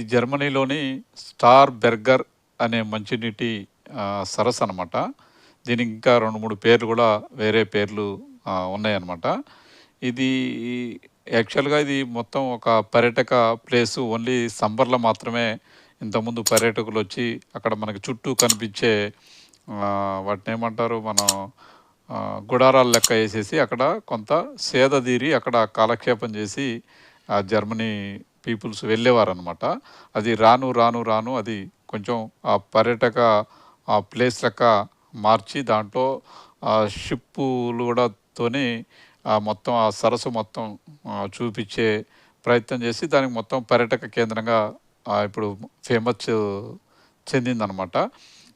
ఇది జర్మనీలోని star Berger అనే మంచినీటి సరస్సు అనమాట దీనికి ఇంకా రెండు మూడు పేర్లు కూడా వేరే పేర్లు ఉన్నాయన్నమాట. ఇది యాక్చువల్గా ఇది మొత్తం ఒక పర్యాటక ప్లేసు. ఓన్లీ సమ్మర్లో మాత్రమే ఇంతకుముందు పర్యాటకులు వచ్చి అక్కడ మనకి చుట్టూ కనిపించే వాటిని ఏమంటారు మనం గుడారాల గుడారాలు లెక్క వేసేసి అక్కడ కొంత సేద తీరి అక్కడ కాలక్షేపం చేసి ఆ జర్మనీ పీపుల్స్ వెళ్ళేవారు అనమాట అది రాను రాను రాను అది కొంచెం ఆ పర్యాటక ఆ ప్లేస్ లెక్క మార్చి దాంట్లో ఆ షిప్పులు కూడా తోని ఆ మొత్తం ఆ సరస్సు మొత్తం చూపించే ప్రయత్నం చేసి దానికి మొత్తం పర్యాటక కేంద్రంగా ఇప్పుడు ఫేమస్ చెందిందనమాట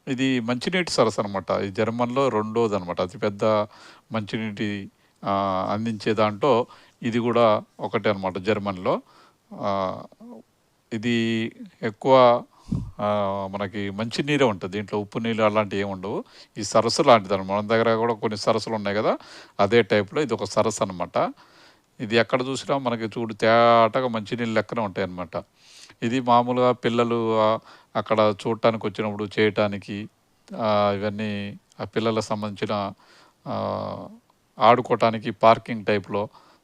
ఇది మంచినీటి సరస్సు అనమాట ఈ జర్మన్లో రెండోది అనమాట అతిపెద్ద మంచినీటి అందించే దాంట్లో ఇది కూడా ఒకటే అనమాట జర్మన్లో. ఇది ఎక్కువ మనకి మంచి నీరే ఉంటుంది. దీంట్లో ఉప్పు నీళ్ళు అలాంటివి ఏమి ఉండవు. ఈ సరస్సు లాంటిది మన దగ్గర కూడా కొన్ని సరస్సులు ఉన్నాయి కదా అదే టైప్లో ఇది ఒక సరస్సు అనమాట. ఇది ఎక్కడ చూసినా మనకి చూడు తేటగా మంచినీళ్ళు లెక్కనే ఉంటాయి అన్నమాట ఇది మామూలుగా పిల్లలు అక్కడ చూడటానికి వచ్చినప్పుడు చేయటానికి ఇవన్నీ ఆ పిల్లలకు సంబంధించిన ఆడుకోవటానికి పార్కింగ్ టైప్లో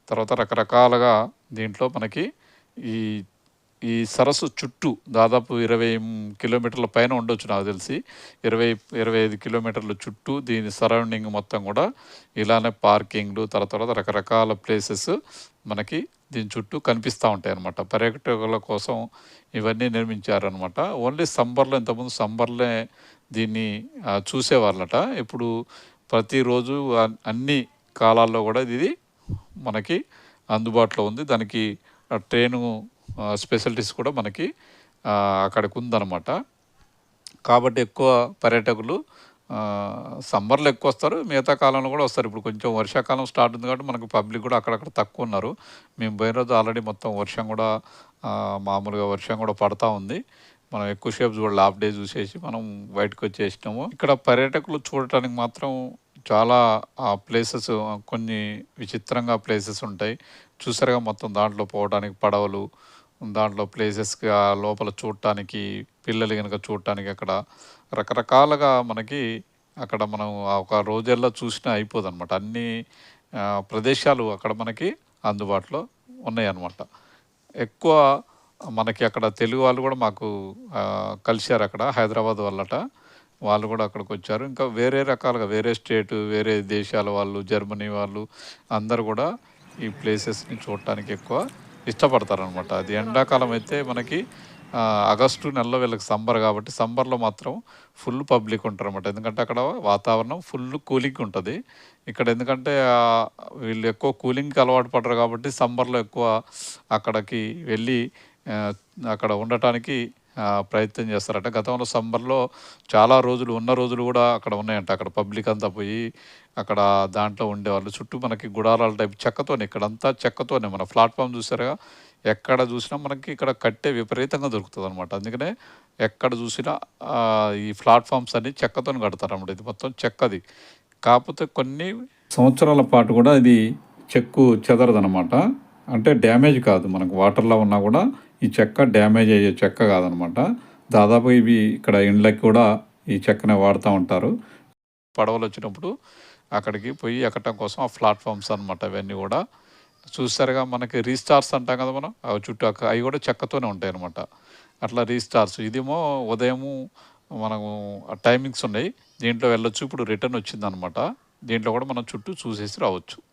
తర్వాత రకరకాలుగా దీంట్లో మనకి ఈ ఈ సరస్సు చుట్టూ దాదాపు ఇరవై కిలోమీటర్ల పైన ఉండొచ్చు నాకు తెలిసి. ఇరవై ఇరవై ఐదు కిలోమీటర్ల చుట్టూ దీని సరౌండింగ్ మొత్తం కూడా ఇలానే పార్కింగ్లు తర్వాత రకరకాల ప్లేసెస్ మనకి దీని చుట్టూ కనిపిస్తూ ఉంటాయి అన్నమాట. పర్యాటకుల కోసం ఇవన్నీ నిర్మించారనమాట ఓన్లీ సంబర్లో ఇంతకుముందు సమ్మర్లే దీన్ని చూసేవాళ్ళట. ఇప్పుడు ప్రతిరోజు అన్- అన్ని కాలాల్లో కూడా ఇది మనకి అందుబాటులో ఉంది. దానికి ట్రైను స్పెషలిటీస్ కూడా మనకి అక్కడికి ఉందన్నమాట కాబట్టి ఎక్కువ పర్యాటకులు సమ్మర్లో ఎక్కువ వస్తారు మిగతా కాలంలో కూడా వస్తారు. ఇప్పుడు కొంచెం వర్షాకాలం స్టార్ట్ ఉంది కాబట్టి మనకు పబ్లిక్ కూడా అక్కడక్కడ తక్కువ ఉన్నారు మేము పోయిన రోజు ఆల్రెడీ మొత్తం వర్షం కూడా మామూలుగా వర్షం కూడా పడతా ఉంది. మనం ఎక్కువ షేప్స్ కూడా హాఫ్ డే చూసేసి మనం బయటకు వచ్చేసినాము ఇక్కడ పర్యాటకులు చూడటానికి మాత్రం చాలా ప్లేసెస్ కొన్ని విచిత్రంగా ప్లేసెస్ ఉంటాయి. చూసారుగా మొత్తం దాంట్లో పోవడానికి పడవలు దాంట్లో ప్లేసెస్గా లోపల చూడటానికి పిల్లలు కనుక చూడటానికి అక్కడ రకరకాలుగా మనకి అక్కడ మనం ఒక రోజుల్లో చూసినా అయిపోదు అనమాట అన్ని ప్రదేశాలు అక్కడ మనకి అందుబాటులో ఉన్నాయన్నమాట. ఎక్కువ మనకి అక్కడ తెలుగు వాళ్ళు కూడా మాకు కలిశారు అక్కడ హైదరాబాద్ వాళ్ళట. వాళ్ళు కూడా అక్కడికి వచ్చారు. ఇంకా వేరే రకాలుగా వేరే స్టేటు వేరే దేశాల వాళ్ళు జర్మనీ వాళ్ళు అందరు కూడా ఈ ప్లేసెస్ని చూడటానికి ఎక్కువ ఇష్టపడతారనమాట అది ఎండాకాలం అయితే మనకి ఆగస్టు నెలలో వీళ్ళకి సంబర్ కాబట్టి సమ్మర్లో మాత్రం ఫుల్ పబ్లిక్ ఉంటారు అనమాట ఎందుకంటే అక్కడ వాతావరణం ఫుల్ కూలింగ్ ఉంటుంది. ఇక్కడ ఎందుకంటే వీళ్ళు ఎక్కువ కూలింగ్కి అలవాటు పడరు కాబట్టి సమ్మర్లో ఎక్కువ అక్కడికి వెళ్ళి అక్కడ ఉండటానికి ప్రయత్నం చేస్తారట. గతంలో సమ్మర్లో చాలా రోజులు ఉన్న రోజులు కూడా అక్కడ ఉన్నాయంట. అక్కడ పబ్లిక్ అంతా పోయి అక్కడ దాంట్లో ఉండేవాళ్ళు. చుట్టూ మనకి గుడారాల టైప్ చెక్కతోనే ఇక్కడంతా చెక్కతోనే. మన ప్లాట్ఫామ్ చూసారుగా ఎక్కడ చూసినా మనకి ఇక్కడ కట్టే విపరీతంగా దొరుకుతుంది అనమాట అందుకనే ఎక్కడ చూసినా ఈ ప్లాట్ఫామ్స్ అన్ని చెక్కతో కడతారన్నమాట. ఇది మొత్తం చెక్కది. కాకపోతే కొన్ని సంవత్సరాల పాటు కూడా ఇది చెక్కు చెదరదనమాట అంటే డ్యామేజ్ కాదు. మనకు వాటర్లో ఉన్నా కూడా ఈ చెక్క డ్యామేజ్ అయ్యే చెక్క కాదనమాట. దాదాపు ఇవి ఇక్కడ ఇండ్లకి కూడా ఈ చెక్కనే వాడుతూ ఉంటారు. పడవలు వచ్చినప్పుడు అక్కడికి పోయి ఎక్కటం కోసం ఆ ప్లాట్ఫామ్స్ అనమాట అవన్నీ కూడా. చూసారుగా మనకి రీస్టార్స్ అంటాం కదా మనం? అవి చుట్టూ అక్క- అవి కూడా చెక్కతోనే ఉంటాయి అనమాట అట్లా రీస్టార్స్ ఇదేమో ఉదయము మనము టైమింగ్స్ ఉన్నాయి. దీంట్లో వెళ్ళొచ్చు. ఇప్పుడు రిటర్న్ వచ్చిందనమాట దీంట్లో కూడా మనం చుట్టూ చూసేసి రావచ్చు.